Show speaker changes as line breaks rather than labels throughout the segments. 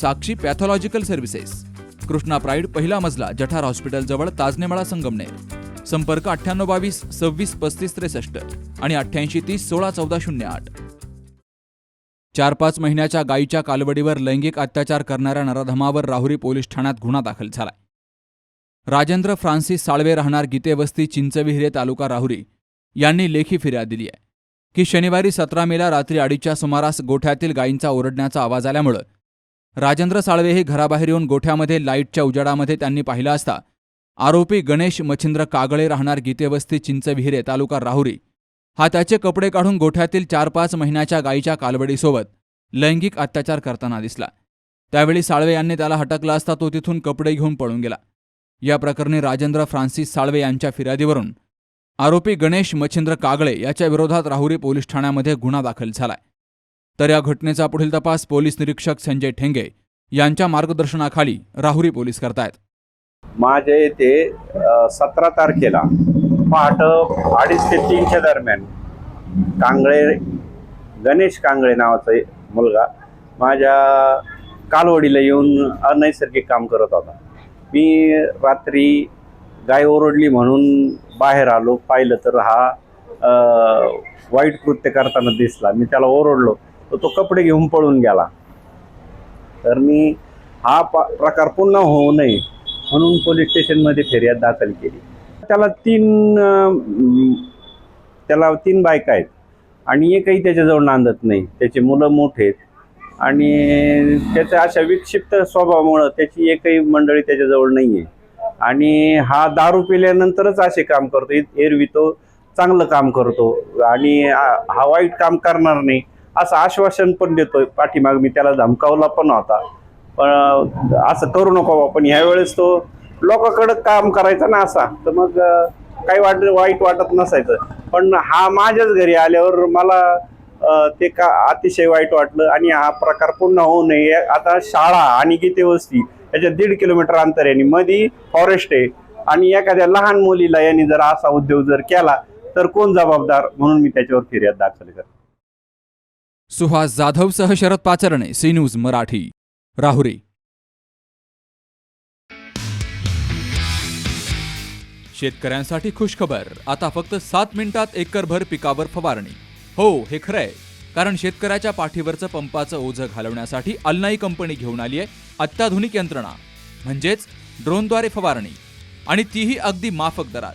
Sakshi pathological services. Krishna pride पहिला मजला जठार hospital जवळ ताजनेमाळा संगमनेर. संपर्क अठ्ठ्याण्णव बावीस सव्वीस पस्तीस त्रेसष्ट आणि अठ्ठ्याऐंशी तीस सोळा चौदा शून्य आठ. चार पाच महिन्याच्या गायीच्या कालवडीवर लैंगिक अत्याचार करणाऱ्या नराधमावर राहुरी पोलीस ठाण्यात गुन्हा दाखल झालाय. राजेंद्र फ्रान्सिस साळवे राहणार गीतेवस्ती चिंचविहिरे तालुका राहुरी. यांनी लेखी फिर्याद दिली आहे. की शनिवारी सतरा मेला रात्री अडीचच्या सुमारास गोठ्यातील गायींचा ओरडण्याचा आवाज आल्यामुळं राजेंद्र साळवे हे घराबाहेर येऊन गोठ्यामध्ये लाईटच्या उजाडामध्ये त्यांनी पाहिलं असता. आरोपी गणेश मच्छिंद्र कागळे राहणार गीतेवस्ती चिंचविहिरे तालुका राहुरी. हा त्याचे कपडे काढून गोठ्यातील चार पाच महिन्याच्या गायीच्या कालवडीसोबत लैंगिक अत्याचार करताना दिसला. त्यावेळी साळवे यांनी त्याला हटकला असता तो तिथून कपडे घेऊन पळून गेला. या प्रकरणी राजेंद्र फ्रान्सिस साळवे यांच्या फिर्यादीवरून आरोपी गणेश मच्छिंद्र कागळे याच्या विरोधात राहुरी पोलीस ठाण्यामध्ये गुन्हा दाखल झालाय. तर या घटनेचा पुढील तपास पोलीस निरीक्षक संजय ठेंगे यांच्या मार्गदर्शनाखाली राहुरी पोलीस करतायत.
माझ्या येथे सतरा तारखेला पहाट अडीच ते तीनच्या दरम्यान कांगळे गणेश कांगळे नावाचा मुलगा माझ्या कालवडीला येऊन अनैसर्गिक काम करत होता. मी रात्री गाय ओरडली म्हणून बाहेर आलो पाहिलं तर हा वाईट कृत्य करताना दिसला. मी त्याला ओरडलो. तर तो कपडे घेऊन पळून गेला. तर मी हा प- प्रकार पुन्हा होऊ नये म्हणून पोलीस स्टेशनमध्ये फिर्याद दाखल केली. त्याला तीन त्याला तीन बायका आहेत आणि एकही त्याच्याजवळ नांदत नाही. त्याची मुलं मोठे आहेत आणि त्याच्या अशा विक्षिप्त स्वभावामुळं त्याची एकही मंडळी त्याच्याजवळ नाही आहे आणि हा दारू पिल्यानंतरच असे काम करतो. एरवी तो चांगलं काम करतो आणि हा वाईट काम करणार नाही. असं आश्वासन पण देतोय पाठीमाग मी त्याला धमकावला पण होता. पण असं करू नको बा. पण ह्यावेळेस तो लोकांकडं काम करायचा ना असा तर मग काही वाट वाईट वाटत नसायचं. पण हा माझ्याच घरी आल्यावर मला ते का अतिशय वाईट वाटलं आणि हा प्रकार पुन्हा होऊ नये. आता शाळा आणि गीते वस्ती याच्या दीड किलोमीटर अंतर आहे आणि मधी फॉरेस्ट आहे आणि एखाद्या लहान मुलीला यांनी जर असा उद्योग जर केला तर कोण जबाबदार? म्हणून मी त्याच्यावर फिर्याद दाखल करतो.
सुहास जाधवसह शरद पाचरणे सी न्यूज मराठी राहुरी. शेतकऱ्यांसाठी खुशखबर. आता फक्त सात मिनिटात एकरभर पिकावर फवारणी. हो हे खरं आहे कारण शेतकऱ्याच्या पाठीवरचं पंपाचं ओझं घालवण्यासाठी अल्नाई कंपनी घेऊन आली आहे अत्याधुनिक यंत्रणा. म्हणजेच ड्रोनद्वारे फवारणी. आणि तीही अगदी माफक दरात.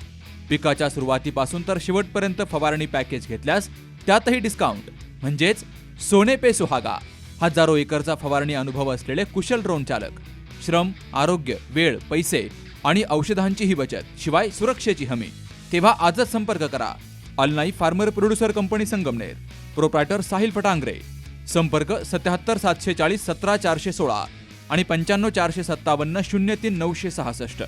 पिकाच्या सुरुवातीपासून तर शेवटपर्यंत फवारणी पॅकेज घेतल्यास त्यातही डिस्काउंट. म्हणजेच सोने पे सुहागा. हजारो एकरचा फवारणी अनुभव असलेले कुशल ड्रोन चालक. श्रम आरोग्य वेळ पैसे आणि औषधांचीही बचत शिवाय सुरक्षेची हमी. तेव्हा आजच संपर्क करा. अलनाई farmer producer company Sangamner. Proprietor Sahil Phatangare. संपर्क सत्याहत्तर सातशे चाळीस सतरा चारशे सोळा आणि पंच्याण्णव चारशे सत्तावन्न शून्य तीन नऊशे सहासष्ट.